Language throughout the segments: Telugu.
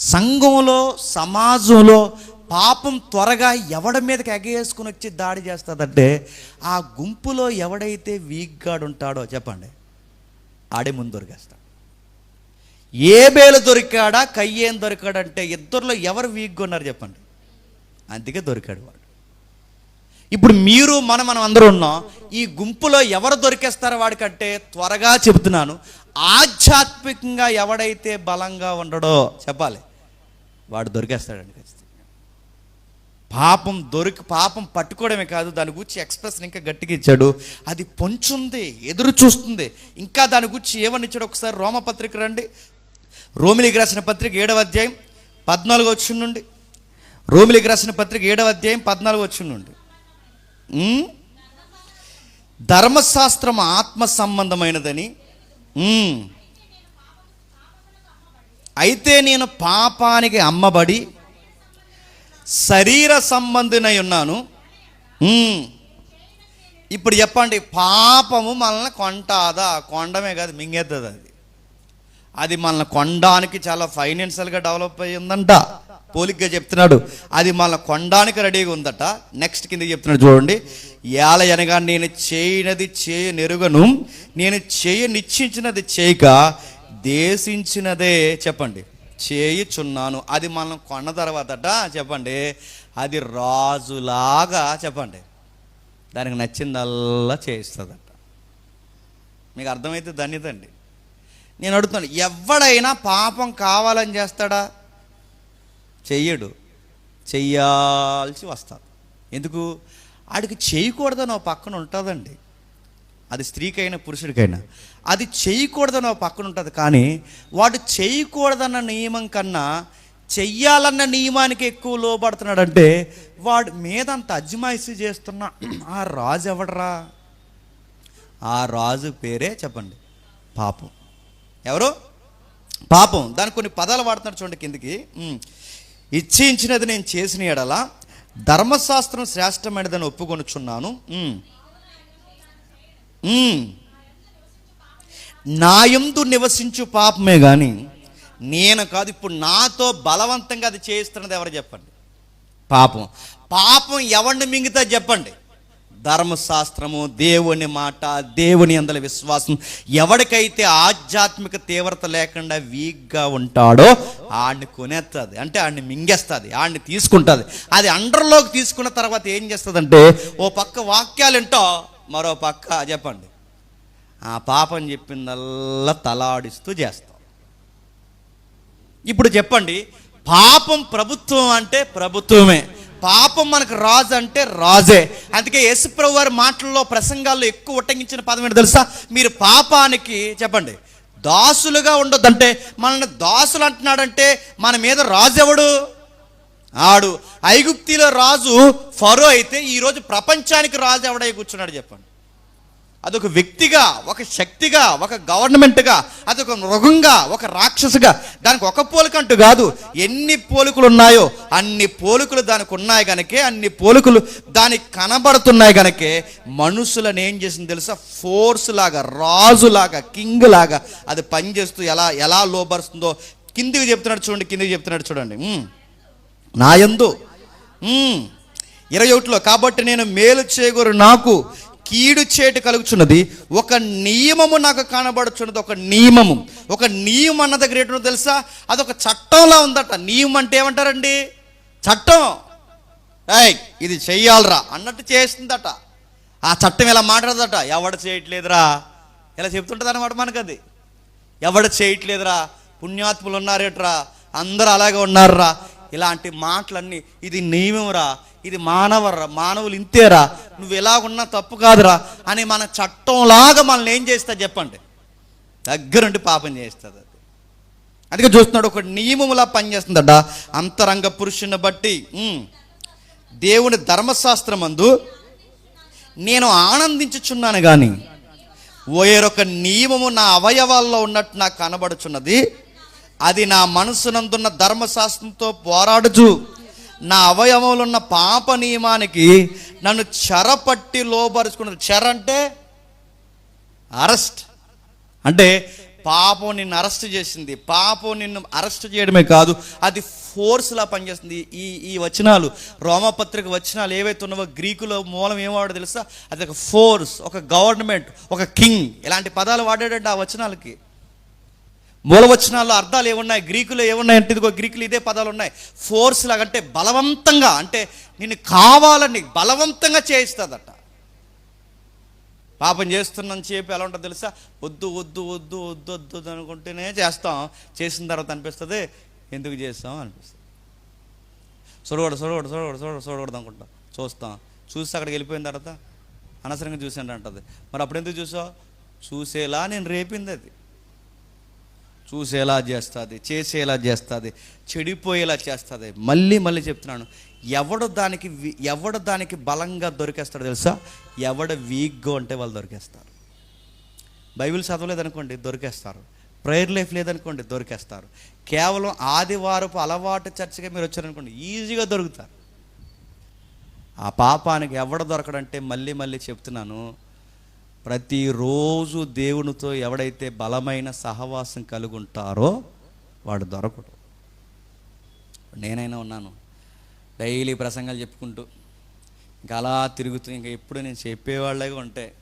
సంఘంలో సమాజంలో పాపం త్వరగా ఎవడి మీదకి ఎగేసుకుని వచ్చి దాడి చేస్తుందంటే ఆ గుంపులో ఎవడైతే వీక్గాడు ఉంటాడో చెప్పండి ఆడే ముందు దొరికేస్తాడు ఏ బేలు దొరికాడా కయ్యేం దొరికాడంటే ఇద్దరిలో ఎవరు వీక్గా ఉన్నారు చెప్పండి. అందుకే దొరికాడు వాడు. ఇప్పుడు మీరు మనం మనం అందరూ ఉన్నాం ఈ గుంపులో ఎవరు దొరికేస్తారు వాడికంటే త్వరగా చెబుతున్నాను ఆధ్యాత్మికంగా ఎవడైతే బలంగా ఉండడో చెప్పాలి. వాడు దొరికేస్తాడండి ఖచ్చితంగా. పాపం దొరికి పాపం పట్టుకోవడమే కాదు దాని గురించి ఎక్స్ప్రెషన్ ఇంకా గట్టిగా ఇచ్చాడు. అది పొంచుంది ఎదురు చూస్తుంది. ఇంకా దాని గురించి ఏమని ఇచ్చాడు ఒకసారి రోమపత్రిక రండి. రోమిలికి రాసిన పత్రిక ఏడవ అధ్యాయం పద్నాలుగు వచ్చి నుండి. రోమిలికి రాసిన పత్రిక ఏడవ అధ్యాయం పద్నాలుగు వచ్చి నుండి. ధర్మశాస్త్రం ఆత్మ సంబంధమైనదని. అయితే నేను పాపానికి అమ్మబడి శరీర సంబంధినై ఉన్నాను. ఇప్పుడు చెప్పండి పాపము మనల్ని కొంటాదా? కొండమే కాదు మింగేస్తుంది అది. అది మనల్ని కొనడానికి చాలా ఫైనాన్షియల్గా డెవలప్ అయ్యి ఉందంట. పోలిగ్గా చెప్తున్నాడు. అది మనల్ని కొనడానికి రెడీగా ఉందట. నెక్స్ట్ కింద చెప్తున్నాడు చూడండి. ఏల అనగా నేను చేయనది చేయ నెరుగను నేను చేయ నిశ్చించినది చేయక దేశించినదే చెప్పండి. చేయుచున్నాను. అది మనం కొన్న తర్వాతట చెప్పండి. అది రాజులాగా చెప్పండి. దానికి నచ్చిందల్లా చేయిస్తుందట. మీకు అర్థమైతే ధన్యత అండి నేను అడుగుతాను ఎవడైనా పాపం కావాలని చేస్తాడా? చెయ్యడు. చెయ్యాల్సి వస్తాడు ఎందుకు? ఆడికి చేయకూడదని ఒక పక్కన ఉంటుందండి. అది స్త్రీకైనా పురుషుడికైనా. అది చేయకూడదని ఒక పక్కన ఉంటుంది కానీ వాడు చేయకూడదన్న నియమం కన్నా చెయ్యాలన్న నియమానికి ఎక్కువ లోపడుతున్నాడంటే వాడు మీదంత అజ్మాయిషీ చేస్తున్న ఆ రాజు ఎవడరా? ఆ రాజు పేరే చెప్పండి పాపం. ఎవరు? పాపం. దానికి కొన్ని పదాలు వాడుతున్నాడు చూడండి కిందికి. ఇచ్చించినది నేను చేసిన ఎడల ధర్మశాస్త్రం శ్రేష్టమైనదని ఒప్పుకొనుచున్నాను. నాయందు నా నివసించు పాపమే కానీ నేను కాదు ఇప్పుడు నాతో బలవంతంగా అది చేయిస్తున్నది ఎవరు చెప్పండి? పాపం. పాపం ఎవరిని మింగితే చెప్పండి? ధర్మశాస్త్రము దేవుని మాట దేవుని అందల విశ్వాసం. ఎవరికైతే ఆధ్యాత్మిక తీవ్రత లేకుండా వీక్గా ఉంటాడో ఆడిని కొనేస్తుంది అంటే ఆడిని మింగేస్తుంది ఆడిని తీసుకుంటుంది. అది అండర్లోకి తీసుకున్న తర్వాత ఏం చేస్తుందంటే ఓ పక్క వాక్యాలు ఏంటో మరో పక్క చెప్పండి. ఆ పాపం చెప్పిందల్లా తలాడిస్తూ చేస్తాం. ఇప్పుడు చెప్పండి పాపం ప్రభుత్వం అంటే ప్రభుత్వమే. పాపం మనకు రాజు అంటే రాజే. అందుకే యేసుప్రభు వారి మాటల్లో ప్రసంగాల్లో ఎక్కువ ఉట్టంగించిన పదం ఏంటి తెలుసా? మీరు పాపానికి చెప్పండి దాసులుగా ఉండొద్దంటే మనల్ని దాసులు అంటున్నాడంటే మన మీద రాజు ఎవడు ఆడు. ఐగుప్తిలో రాజు ఫరో అయితే ఈరోజు ప్రపంచానికి రాజు ఎవడై కూర్చున్నాడు చెప్పండి. అదొక వ్యక్తిగా ఒక శక్తిగా ఒక గవర్నమెంట్గా అదొక మృగంగా ఒక రాక్షసుగా దానికి ఒక పోలికంటూ కాదు. ఎన్ని పోలికలు ఉన్నాయో అన్ని పోలికలు దానికి ఉన్నాయి కనుకే అన్ని పోలికలు దానికి కనబడుతున్నాయి కనుకే మనుషులను ఏం చేసింది తెలుసా? ఫోర్స్ లాగా రాజులాగా కింగ్ లాగా అది పనిచేస్తూ ఎలా ఎలా లోబరుస్తుందో కిందికి చెప్తున్నాడు చూడండి కిందికి చెప్తున్నాడు చూడండి. నాయందు ఇరవై ఒకటిలో కాబట్టి నేను మేలు చేయగోరు నాకు కీడు చేటు కలుగుచున్నది. ఒక నియమము నాకు కనబడుచున్నది ఒక నియమము. ఒక నియమం అన్న దగ్గర ఏంటో తెలుసా? అదొక చట్టంలా ఉందట. నియమం అంటే ఏమంటారండి? చట్టం. ఏయ్ ఇది చెయ్యాలరా అన్నట్టు చేస్తుందట. ఆ చట్టం ఇలా మాట్లాడదట? ఎవడ చేయట్లేదురా. ఇలా చెప్తుంటుంది అనమాట మనకు అది ఎవడ చేయట్లేదురా? పుణ్యాత్ములు ఉన్నారేట్రా? అందరూ అలాగే ఉన్నారురా. ఇలాంటి మాటలన్నీ ఇది నియమంరా ఇది మానవర్రా మానవులు ఇంతేరా నువ్వు ఎలాగున్నా తప్పు కాదురా అని మన చట్టంలాగా మనల్ని ఏం చేస్తా చెప్పండి. దగ్గరుండి పాపం చేస్తుంది అది. అందుకే చూస్తున్నాడు ఒక నియమములా పనిచేస్తుందట. అంతరంగ పురుషుని బట్టి దేవుని దేవుని ధర్మశాస్త్రమందు నేను ఆనందించుచున్నాను కానీ వేరొక నియమము నా అవయవాల్లో ఉన్నట్టు నాకు కనబడుచున్నది అది నా మనసునందున్న ధర్మశాస్త్రంతో పోరాడుచు నా అవయవంలో ఉన్న పాప నియమానికి నన్ను చెరపట్టి లోబరుచుకున్నది. చెర అంటే అరెస్ట్. అంటే పాపం నిన్ను అరెస్ట్ చేసింది. పాపం నిన్ను అరెస్ట్ చేయడమే కాదు అది ఫోర్స్లా పనిచేస్తుంది. ఈ ఈ వచనాలు రోమపత్రిక వచనాలు ఏవైతే ఉన్నావో గ్రీకులో మూలం ఏం వాడో తెలుసా? అది ఒక ఫోర్స్ ఒక గవర్నమెంట్ ఒక కింగ్. ఇలాంటి పదాలు వాడాడంటే ఆ వచనాలకి. మూలవచనాల్లో అర్థాలు ఏమున్నాయి? గ్రీకులో ఏమున్నాయి? అంటే ఇదిగో గ్రీకులు ఇదే పదాలు ఉన్నాయి. ఫోర్స్ లాగంటే బలవంతంగా అంటే నిన్ను కావాలని బలవంతంగా చేయిస్తుందట. పాపం చేస్తున్నాను చెప్పి ఎలా ఉంటుంది తెలుసా? వద్దు వద్దు వద్దు వద్దు వద్దు అనుకుంటేనే చేస్తాం. చేసిన తర్వాత అనిపిస్తుంది ఎందుకు చేస్తాం అనిపిస్తుంది. చూడకూడదు చూడకూడదు చూడకూడదు చూడ చూడకూడదు అనుకుంటాం. చూస్తాం. చూసి అక్కడికి వెళ్ళిపోయిన తర్వాత అనవసరంగా చూసాను అంటది. మరి అప్పుడు ఎందుకు చూసావు? చూసేలా నేను రేపింది అది. చూసేలా చేస్తుంది చేసేలా చేస్తుంది చెడిపోయేలా చేస్తుంది. మళ్ళీ మళ్ళీ చెప్తున్నాను ఎవడు దానికి ఎవడు దానికి బలంగా దొరికేస్తాడో తెలుసా? ఎవడ వీక్గా ఉంటే వాళ్ళు దొరికేస్తారు. బైబిల్ చదవలేదనుకోండి దొరికేస్తారు. ప్రేయర్ లైఫ్ లేదనుకోండి దొరికేస్తారు. కేవలం ఆదివారపు అలవాటు చర్చగా మీరు వచ్చారనుకోండి ఈజీగా దొరుకుతారు. ఆ పాపానికి ఎవడ దొరకడంటే మళ్ళీ మళ్ళీ చెప్తున్నాను ప్రతిరోజు దేవునితో ఎవడైతే బలమైన సహవాసం కలిగి ఉంటారో వాడు దొరకడు. నేనైనా ఉన్నాను. డైలీ ప్రసంగాలు చెప్పుకుంటూ ఇంకా అలా తిరుగుతూ ఇంకా ఎప్పుడు నేను చెప్పేవాళ్ళగా ఉంటే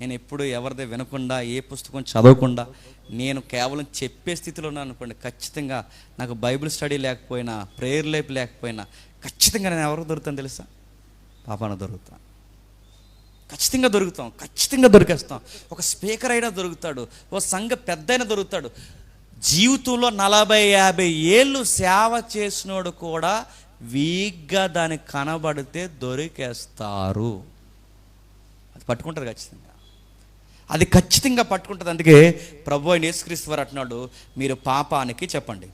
నేను ఎప్పుడు ఎవరిదే వినకుండా ఏ పుస్తకం చదవకుండా నేను కేవలం చెప్పే స్థితిలో ఉన్నాను అనుకోండి ఖచ్చితంగా నాకు బైబిల్ స్టడీ లేకపోయినా ప్రేయర్ లైఫ్ లేకపోయినా ఖచ్చితంగా నేను ఎవరికి దొరుకుతాను తెలుసా? పాపాన దొరుకుతాను. ఖచ్చితంగా దొరుకుతాం ఖచ్చితంగా దొరికేస్తాం. ఒక స్పీకర్ అయినా దొరుకుతాడు ఓ సంఘ పెద్ద అయినా దొరుకుతాడు. జీవితంలో నలభై యాభై ఏళ్ళు సేవ చేసినోడు కూడా వీక్గా దాన్ని కనబడితే దొరికేస్తారు. అది పట్టుకుంటారు ఖచ్చితంగా. అది ఖచ్చితంగా పట్టుకుంటుంది. అందుకే ప్రభు అయిన యేసుక్రీస్తు వారు అంటున్నాడు మీరు పాపానికి చెప్పండి.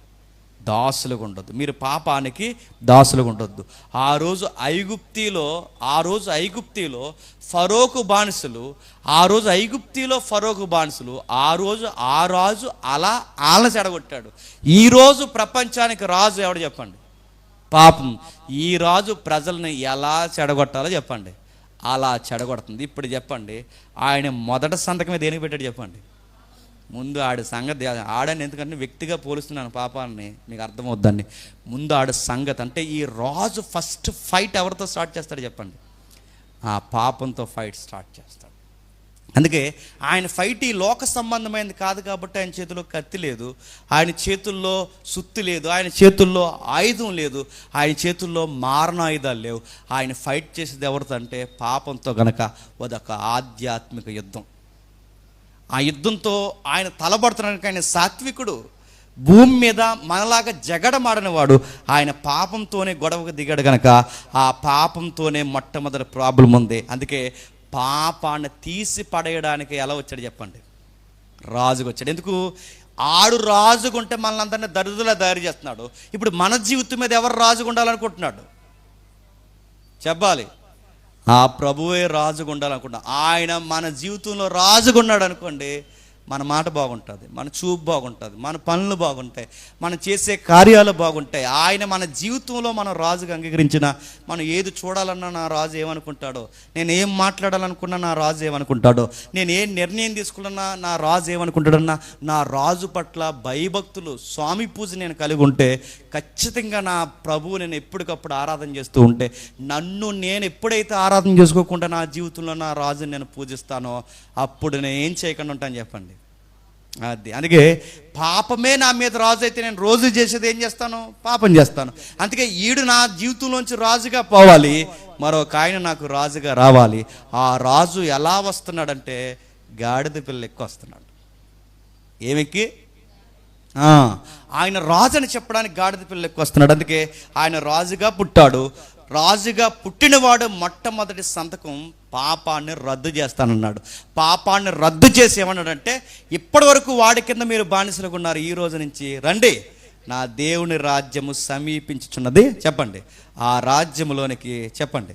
దాసులుగా ఉండొద్దు మీరు పాపానికి దాసులుగా ఉండొద్దు ఆ రోజు ఐగుప్తిలో ఆ రోజు ఐగుప్తిలో ఫరోకు బానిసలు ఆ రోజు ఐగుప్తిలో ఫరోకు బానిసలు ఆ రోజు ఆ రాజు అలా ఆళ్ళ చెడగొట్టాడు ఈ రోజు ప్రపంచానికి రాజు ఎవడు చెప్పండి? పాపం. ఈ రాజు ప్రజల్ని ఎలా చెడగొట్టాలో చెప్పండి. అలా చెడగొడుతుంది ఇప్పుడు చెప్పండి ఆయన మొదట సంతకమే దేనికి పెట్టాడు చెప్పండి? ముందు ఆడ సంగతి ఆడని ఎందుకంటే వ్యక్తిగా పోలుస్తున్నాను పాపాన్ని మీకు అర్థమవుద్దండి. ముందు ఆడ సంగతి అంటే ఈ రాజు ఫస్ట్ ఫైట్ ఎవరితో స్టార్ట్ చేస్తాడు చెప్పండి? ఆ పాపంతో ఫైట్ స్టార్ట్ చేస్తాడు. అందుకే ఆయన ఫైట్ ఈ లోక సంబంధమైనది కాదు కాబట్టి ఆయన చేతిలో కత్తి లేదు ఆయన చేతుల్లో సుత్తి లేదు ఆయన చేతుల్లో ఆయుధం లేదు ఆయన చేతుల్లో మారణాయుధాలు లేవు. ఆయన ఫైట్ చేసేది ఎవరితో అంటే పాపంతో గనక అదొక ఆధ్యాత్మిక యుద్ధం. ఆ యుద్ధంతో ఆయన తలబడుతున్నానికి ఆయన సాత్వికుడు భూమి మీద మనలాగా జగడమాడనివాడు. ఆయన పాపంతోనే గొడవకు దిగాడు కనుక ఆ పాపంతోనే మొట్టమొదటి ప్రాబ్లం ఉంది. అందుకే పాపాన్ని తీసి పడేయడానికి ఎలా వచ్చాడు చెప్పండి? రాజుకు వచ్చాడు. ఎందుకు? ఆడు రాజుగుంటే మనల్ని అందరినీ దరిద్రులా తయారు చేస్తున్నాడు. ఇప్పుడు మన జీవితం మీద ఎవరు రాజుగా ఉండాలనుకుంటున్నాడు చెప్పాలి. ఆ ప్రభువే రాజుగా ఉండాలనుకుంటా ఆయన మన జీవితంలో రాజుగా ఉన్నాడు అనుకోండి మన మాట బాగుంటుంది మన చూపు బాగుంటుంది మన పనులు బాగుంటాయి మనం చేసే కార్యాలు బాగుంటాయి. ఆయన మన జీవితంలో మనం రాజుగా అంగీకరించిన మనం ఏది చూడాలన్నా నా రాజు ఏమనుకుంటాడో నేను ఏం మాట్లాడాలనుకున్నా నా రాజు ఏమనుకుంటాడో నేను ఏ నిర్ణయం తీసుకున్నా నా రాజు ఏమనుకుంటాడన్నా నా రాజు పట్ల భయభక్తులు స్వామి పూజ నేను కలిగి ఉంటే ఖచ్చితంగా నా ప్రభువు నేను ఎప్పటికప్పుడు ఆరాధన చేస్తూ ఉంటే నన్ను నేను ఎప్పుడైతే ఆరాధన చేసుకోకుండా నా జీవితంలో నా రాజుని నేను పూజిస్తానో అప్పుడు నేను ఏం చేయకుండా ఉంటాను చెప్పండి. అది. అందుకే పాపమే నా మీద రాజు అయితే నేను రోజు చేసేది ఏం చేస్తాను? పాపం చేస్తాను. అందుకే ఈడు నా జీవితంలోంచి రాజుగా పోవాలి మరొక ఆయన నాకు రాజుగా రావాలి. ఆ రాజు ఎలా వస్తున్నాడంటే గాడిద పిల్ల ఎక్కువ వస్తున్నాడు. ఏమెక్కి? ఆయన రాజు అని చెప్పడానికి గాడిద పిల్ల ఎక్కువ వస్తున్నాడు. అందుకే ఆయన రాజుగా పుట్టాడు. రాజుగా పుట్టినవాడు మొట్టమొదటి సంతకం పాపాన్ని రద్దు చేస్తానన్నాడు. పాపాన్ని రద్దు చేసి ఏమన్నాడంటే ఇప్పటి వరకు వాడి కింద మీరు బానిసలుగా ఉన్నారు ఈ రోజు నుంచి రండి. నా దేవుని రాజ్యము సమీపించుచున్నది చెప్పండి. ఆ రాజ్యములోనికి చెప్పండి.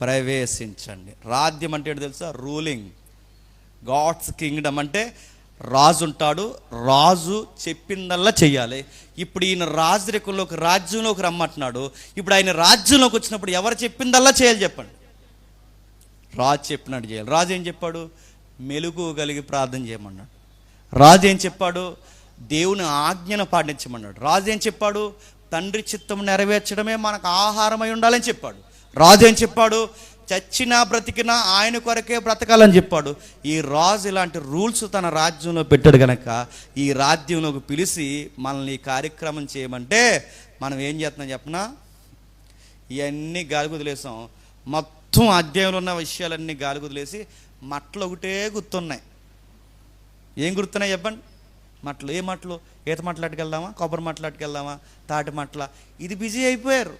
ప్రవేశించండి. రాజ్యం అంటే ఏంటో తెలుసా? రూలింగ్. గాడ్స్ కింగ్డమ్ అంటే రాజు ఉంటాడు రాజు చెప్పిందల్లా చెయ్యాలి. ఇప్పుడు ఈయన రాజరికంలోకి రాజ్యంలోకి రమ్మంటున్నాడు. ఇప్పుడు ఆయన రాజ్యంలోకి వచ్చినప్పుడు ఎవరు చెప్పిందల్లా చేయాలి చెప్పండి. రాజు చెప్పినట్టు చేయాలి. రాజు ఏం చెప్పాడు? మెలుగు కలిగి ప్రార్థన చేయమన్నాడు. రాజు ఏం చెప్పాడు? దేవుని ఆజ్ఞను పాటించమన్నాడు. రాజు ఏం చెప్పాడు? తండ్రి చిత్తం నెరవేర్చడమే మనకు ఆహారమై ఉండాలని చెప్పాడు. రాజు ఏం చెప్పాడు? చచ్చినా బ్రతికినా ఆయన కొరకే బ్రతకాలని చెప్పాడు. ఈ రాజు ఇలాంటి రూల్స్ తన రాజ్యంలో పెట్టాడు కనుక ఈ రాజ్యంలోకి పిలిచి మనల్ని ఈ కార్యక్రమం చేయమంటే మనం ఏం చేస్తున్నాం చెప్పనా? ఇవన్నీ గాలి కుదిలేసాం మొత్తం మొత్తం అధ్యాయంలో ఉన్న విషయాలన్నీ గాలి కుదిలేసి మట్టలు ఒకటే గుర్తున్నాయి. ఏం గుర్తున్నాయి చెప్పండి? మట్లు ఏ మట్లు? ఈత మాట్లాడుకెళ్దామా కొబ్బరి మాట్లాడుకెళ్దామా తాటి మట్ల. ఇది బిజీ అయిపోయారు.